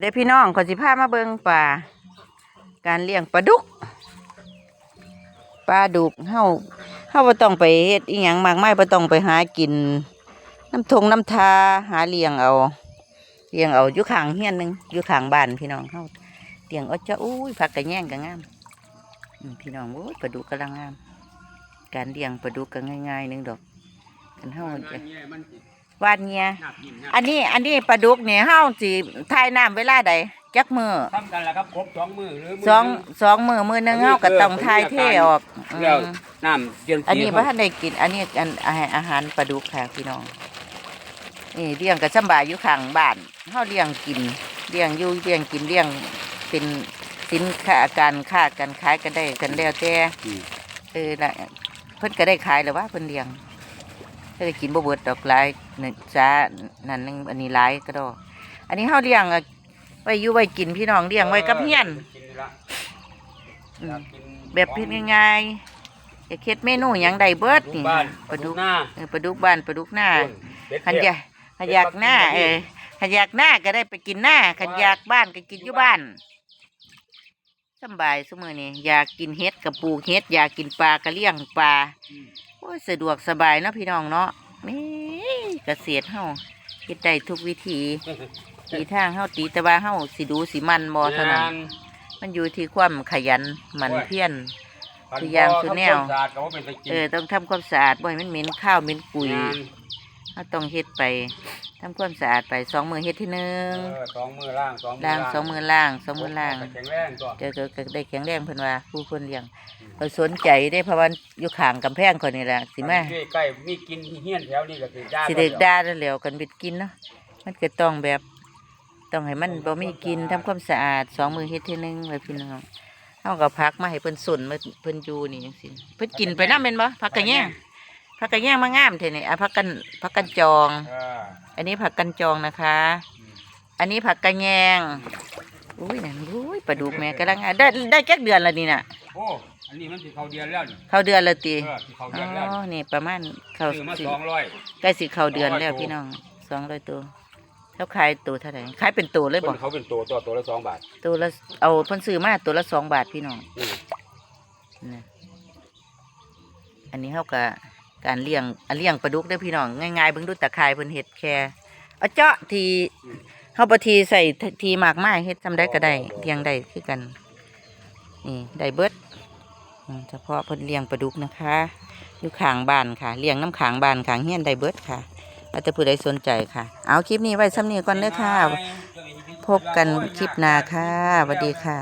เด้พี่น้องขอสิพามาเบิงป่า การเลี้ยงปลาดุกปลาดุกเฮาเฮาบ่ต้องไปเฮ็ดอีหยังมากมายบ่ต้องไปหากิน น้ำทงน้ำทาหาเลี้ยงเอาเลี้ยงเอาอยู่ข้างเฮียนหนึงอยู่ข้างบ้านพี่น้องเฮาเลี้ยงเอาจะอุ้ยผักกระแยงก็งามพี่น้องโอ้ยปลาดุกกำลังงาม การเลี้ยงปลาดุกก็ง่ายๆหนึงดอกกันเฮาจะ วาดเงียอันนี้อันนี้ปลาดุกเนี่ยเฮาสิทายน้ำเวลาใดจักมือทำกันแล้วครับครบสองมือหรือมืสองสองมือมือหนึงเฮาก็ต้องทายเทออกอืแล้วมน้ำเย็นอันนี้บ่ทันได้กิน อันนี้อันอาหารอาหารปลาดุกค่ะพี่น้องนี่เลี้ยงก็สำบายอยู่ข้างบ้านเฮาเลี้ยงกินเลี้ยงอยู่เลี้ยงกินเลี้ยงเป็นสินค้าการค้ากันขายกันได้กันแล้วแต่อืม เออละเพิ่นก็ได้ขายแล้วว่าเพิ่นเลี้ยง เพิ่นก็กินบ่เบิดดอกหลายนึงจ้านั่นนึงอันนี้หลายก็ดอกอันนี้เฮาเลี้ยงอะไว้อยู่ไว้กินพี่น้องเลี้ยงไว้กับเฮียนกินละอืมอยากกินแบบเพ็ดง่ายๆจะเฮ็ดเมนูหยังได้เบิดนี่บ้านปลาดุกหน้าเออปลาดุกบ้านปลาดุกหน้าเบ็ดขันอยากขันอยากหน้าเออขันอยากหน้าก็ได้ไปกินหน้าขันอยากบ้านก็กินอยู่บ้านสำบายสมือนี่อยากกินเฮ็ดกับปลูกเฮ็ด อยากกินปลาก็เลี้ยงปลาอืมโอ้ย สะดวกสบายเนาะพี่น้องเนาะแม่เกษตรเฮาเฮ็ดได้ทุกวิธีทีทางเฮาตีแต่ว่าเฮาสิดูสิมันบ่เท่านั้น มันอยู่ที่ความขยันหมั่นเพียรพันคืออย่างคือแนวทำความสะอาดก็ว่าเป็นตะกินเออต้องทำความสะอาดบ่ให้มันเหม็นข้าวเหม็นปุ๋ยงาน เราต้องเฮ็ดไปทำความสะอาดไปสองมือเฮ็ดที่หนึ่งเออสองมือล่างสองมืล้างสองมือล้างสองมือล้างแข็งแรงตัวเจอก็ได้แข็งแรงเพิ่นว่าผู้คนเลี้ยงเราสนใจได้เพราะว่าอยู่ข้างกำแพงคนนี่แหละสิแม่ใกล้ๆมีกินเฮี้ยนแถวนี้ก็ถือได้สิเด็กด่าแล้วแหล้วกันบิดกินเนาะมันก็ต้องแบบต้องให้มันบ่มีกินทำความสะอาดสองมือเฮ็ดที่หนึ่งไว้พี่น้องเฮาก็พักมาให้เพิ่นสนมาเพิ่นอยู่นี่จังซี่เพิ่นกินไปนำแม่นบ่ผักกะแยง ผักกะแยงมางามแท้นี่อะผักกันผักกันจองเอออันนี้ผักกันจองนะคะอืมอันนี้ผักกระแยงอุ้ยนั่นอุ้ยปลาดุกแม่กำลังอะได้ได้แค่เดือนละนี่น่ะ โอ้ อันนี้มันสิเข้าเดือนแล้วนี่เข้าเดือนละตีเออสิเข้าอ๋เดือนแล้วอนี่ประมาณเข้าซื้อมาสิสองร้อยใกล้สิเข้าเดือนแล้ว200ตัวพี่น้องสองร้อยตัวแล้วขายตัวเท่าไหร่ขายเป็นตัวเลยบ่เขาเป็นตัวตัวตัวละสองบาทตัวละเอาเพิ่นซื้อมาตัวละสองบาทพี่น้องอืมนะอันนี้เฮาก็ การเลี้ยงอันเลี้ยงปลาดุกเด้อพี่น้องง่ายๆเบิ่งดูตะไคร้เพิ่นเฮ็ดแค่เอาเจาะทีเฮาบ่ทีใส่ทีหมากไม้เฮ็ดซำได้ก็ได้เลี้ยงได้คือกันนี่ได้เบิดอืมเฉพาะเพิ่นเลี้ยงปลาดุกนะคะอยู่ข้างบ้านค่ะเลี้ยงน้ำข้างบ้านข้างเฮียนได้เบิดค่ะอาจจะผู้ใดสนใจค่ะ เอาคลิปนี้ไว้ซ้ำนี้ก่อนเลยค่ะ พบกันคลิปหน้าค่ะสวัสดีค่ะ